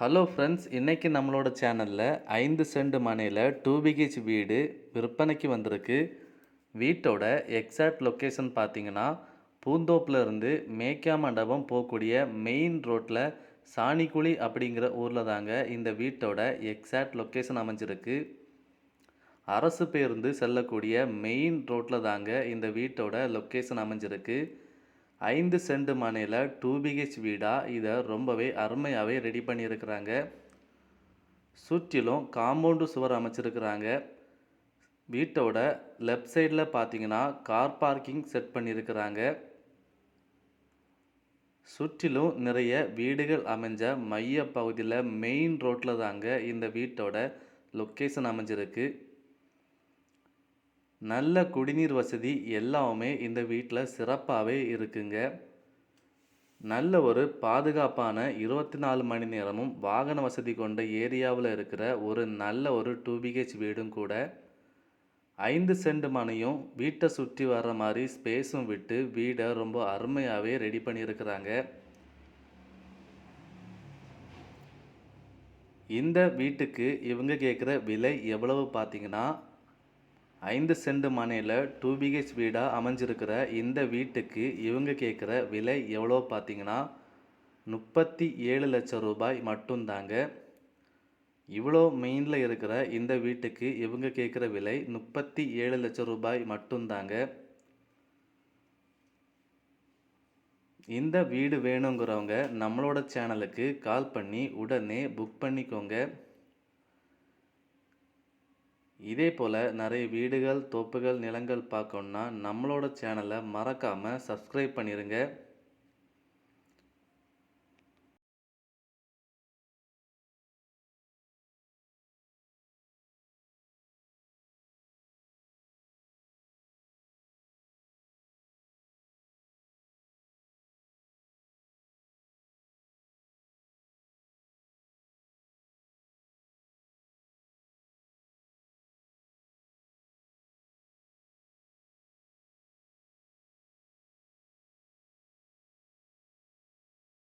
Hello friends இன்றைக்கி நம்மளோட சேனலில் ஐந்து சென்ட் மனையில் டூ பிஹெச் வீடு விற்பனைக்கு வந்திருக்கு. வீட்டோட எக்ஸாக்ட் லொக்கேஷன் பார்த்தீங்கன்னா பூந்தோப்புல இருந்து மேக்கா மண்டபம் போகக்கூடிய மெயின் ரோட்டில் சாணிக்குழி அப்படிங்கிற ஊரில் தாங்க இந்த வீட்டோட எக்ஸாக்ட் லொக்கேஷன் அமைஞ்சிருக்கு. அரசு பேருந்து செல்லக்கூடிய மெயின் ரோட்டில் தாங்க இந்த வீட்டோட லொக்கேஷன் அமைஞ்சிருக்கு. ஐந்து சென்ட் மனையில் டூ பிஹெச் வீடாக இதை ரொம்பவே அருமையாகவே ரெடி பண்ணியிருக்கிறாங்க. சுற்றிலும் காம்பவுண்டு சுவர் அமைச்சிருக்கிறாங்க. வீட்டோட லெஃப்ட் சைடில் பார்த்தீங்கன்னா கார் பார்க்கிங் செட் பண்ணியிருக்கிறாங்க. சுற்றிலும் நிறைய வீடுகள் அமைஞ்ச மைய பகுதியில் மெயின் ரோட்டில் தாங்க இந்த வீட்டோட லொக்கேஷன் அமைஞ்சிருக்கு. நல்ல குடிநீர் வசதி எல்லாமே இந்த வீட்டில் சிறப்பாகவே இருக்குங்க. நல்ல ஒரு பாதுகாப்பான இருபத்தி நாலு மணி நேரமும் வாகன வசதி கொண்ட ஏரியாவில் இருக்கிற ஒரு நல்ல ஒரு டூ பிஹெச் வீடும் கூட. ஐந்து சென்ட் மனையும் வீட்டை சுற்றி வர்ற மாதிரி ஸ்பேஸும் விட்டு வீடை ரொம்ப அருமையாகவே ரெடி பண்ணியிருக்கிறாங்க. இந்த வீட்டுக்கு இவங்க கேட்குற விலை எவ்வளவு பார்த்தீங்கன்னா ஐந்து சென்ட் மனையில் டூ பிஹெச் வீடாக அமைஞ்சிருக்கிற இந்த வீட்டுக்கு இவங்க கேட்குற விலை எவ்வளோ பார்த்தீங்கன்னா முப்பத்தி ஏழு லட்சம் ரூபாய் மட்டும்தாங்க. இவ்வளோ மெயினில் இருக்கிற இந்த வீட்டுக்கு இவங்க கேட்குற விலை முப்பத்தி ஏழு லட்சம் ரூபாய் மட்டும்தாங்க. இந்த வீடு வேணுங்கிறவங்க நம்மளோட சேனலுக்கு கால் பண்ணி உடனே புக் பண்ணிக்கோங்க. இதே போல் நிறைய வீடுகள் தோப்புகள் நிலங்கள் பார்க்கணுன்னா நம்மளோட சேனலை மறக்காமல் சப்ஸ்கிரைப் பண்ணிடுங்க